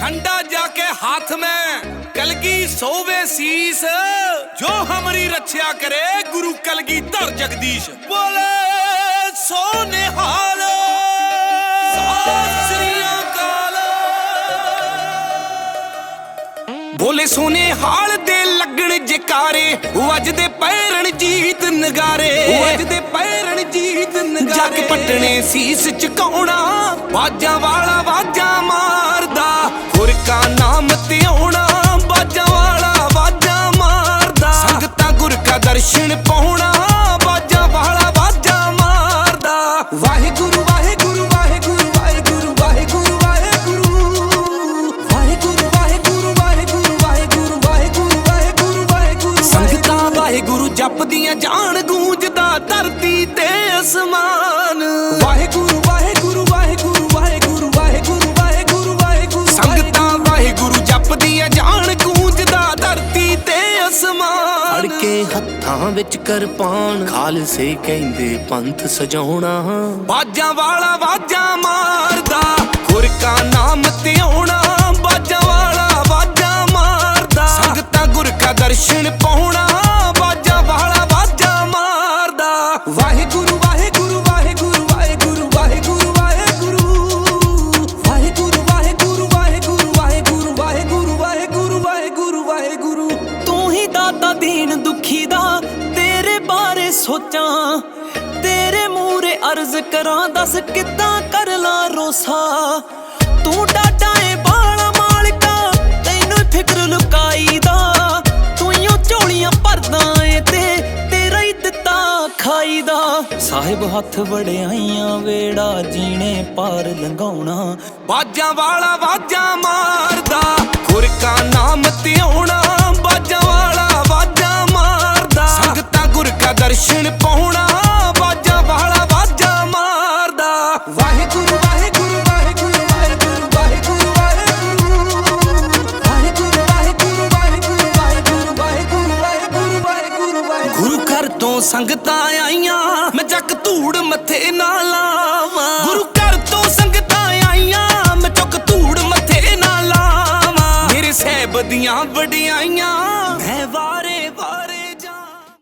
खंडा जाके हाथ में कलगी सोवे शीस जो हमारी रक्षा करे गुरु कलगी धर जगदीश बोले सोने हाल श्री अकाल ਬੋਲੇ ਸੋਨੇ ਹਾਲ ਦੇ ਲੱਗਣ ਜਕਾਰੇ ਵੱਜਦੇ ਪੈਰਣ ਜੀਤ ਨਗਾਰੇ ਵੱਜਦੇ ਪੈਰਣ ਜੀਤ ਨਗਾਰੇ ਜੱਗ ਪਟਣੇ ਸੀਸ ਝੁਕਾਉਣਾ ਬਾਜਾਂ ਵਾਲਾ ਜਾਣ ਗੂੰਜਦਾ ਧਰਤੀ ਤੇ ਅਸਮਾਨ। ਵਾਹਿਗੁਰੂ ਵਾਹਿਗੁਰੂ ਵਾਹਿਗੁਰੂ ਵਾਹਿਗੁਰੂ ਵਾਹਿਗੁਰੂ ਵਾਹਿਗੁਰੂ ਵਾਹਿਗੁਰੂ ਸੰਗਤਾਂ ਵਾਹਿਗੁਰੂ। ਜਪਦੀਆਂ ਜਾਣ ਗੂੰਜਦਾ ਧਰਤੀ ਤੇ ਅਸਮਾਨ। ਫੜ ਕੇ ਹੱਥਾਂ ਵਿੱਚ ਕਿਰਪਾਨ ਖਾਲਸੇ ਕਹਿੰਦੇ ਪੰਥ ਸਜਾਉਣਾ। ਬਾਜਾਂ ਵਾਲਾ ਬਾਜਾਂ ਮਾਰਦਾ ਗੁਰ ਕਾ ਨਾਮ ਤੇ ਆਉਣਾ ਬਾਜਾਂ ਵਾਲਾ ਬਾਜਾਂ ਮਾਰਦਾ ਸੰਗਤਾਂ ਗੁਰ ਕਾ ਦਰਸ਼ਨ ਪਾਉਣਾ ਵਾਹਿਗੁਰੂ ਵਾਹਿਗੁਰੂ ਵਾਹਿਗੁਰੂ ਵਾਹਿਗੁਰੂ ਵਾਹਿਗੁਰੂ ਵਾਹਿਗੁਰੂ ਵਾਹਿਗੁਰੂ ਵਾਹਿਗੁਰੂ ਵਾਹਿਗੁਰੂ ਵਾਹਿਗੁਰੂ ਵਾਹਿਗੁਰੂ ਵਾਹਿਗੁਰੂ ਵਾਹਿਗੁਰੂ ਵਾਹਿਗੁਰੂ ਤੂੰ ਹੀ ਦਾਤਾ ਦੀਨ ਦੁਖੀ ਦਾ ਤੇਰੇ ਬਾਰੇ ਸੋਚਾਂ ਤੇਰੇ ਮੂਰੇ ਅਰਜ਼ ਕਰਾਂ ਦੱਸ ਕਿੱਦਾਂ ਕਰ ਲਾ ਰੋਸਾ ਖਾਈਦਾ ਸਾਹਿਬ ਹੱਥ ਵੜਿਆਈਆਂ ਵੇੜਾ ਜੀਣੇ ਪਾਰ ਲੰਘਾਉਣਾ। ਬਾਜਾਂ ਵਾਲਾ ਬਾਜਾਂ ਮਾਰਦਾ ਗੁਰਕਾ ਨਾਮ ਤੇ ਆਉਣਾ ਬਾਜਾਂ ਵਾਲਾ ਬਾਜਾਂ ਮਾਰਦਾ, ਸੰਗਤਾਂ ਗੁਰ ਕਾ ਦਰਸ਼ਨ ਪਾਉਣਾ। ਬਾਜਾਂ ਵਾਲਾ ਬਾਜਾਂ ਮਾਰਦਾ। ਵਾਹਿਗੁਰੂ ਵਾਹਿਗੁਰੂ। ਘਰ ਸੰਗਤਾਂ ਆਈਆਂ, ਮੈਂ ਚੱਕ ਧੂੜ ਮੱਥੇ ਨਾ ਲਾਵਾਂ। ਗੁਰੂ ਘਰ ਤੋਂ ਸੰਗਤਾਂ ਆਈਆਂ, ਮੈਂ ਚੱਕ ਧੂੜ ਮੱਥੇ ਨਾ ਲਾਵਾਂ। ਮੇਰੇ ਸਹਿਬ ਦੀਆਂ ਵਡਿਆਈਆਂ ਵਾਰੇ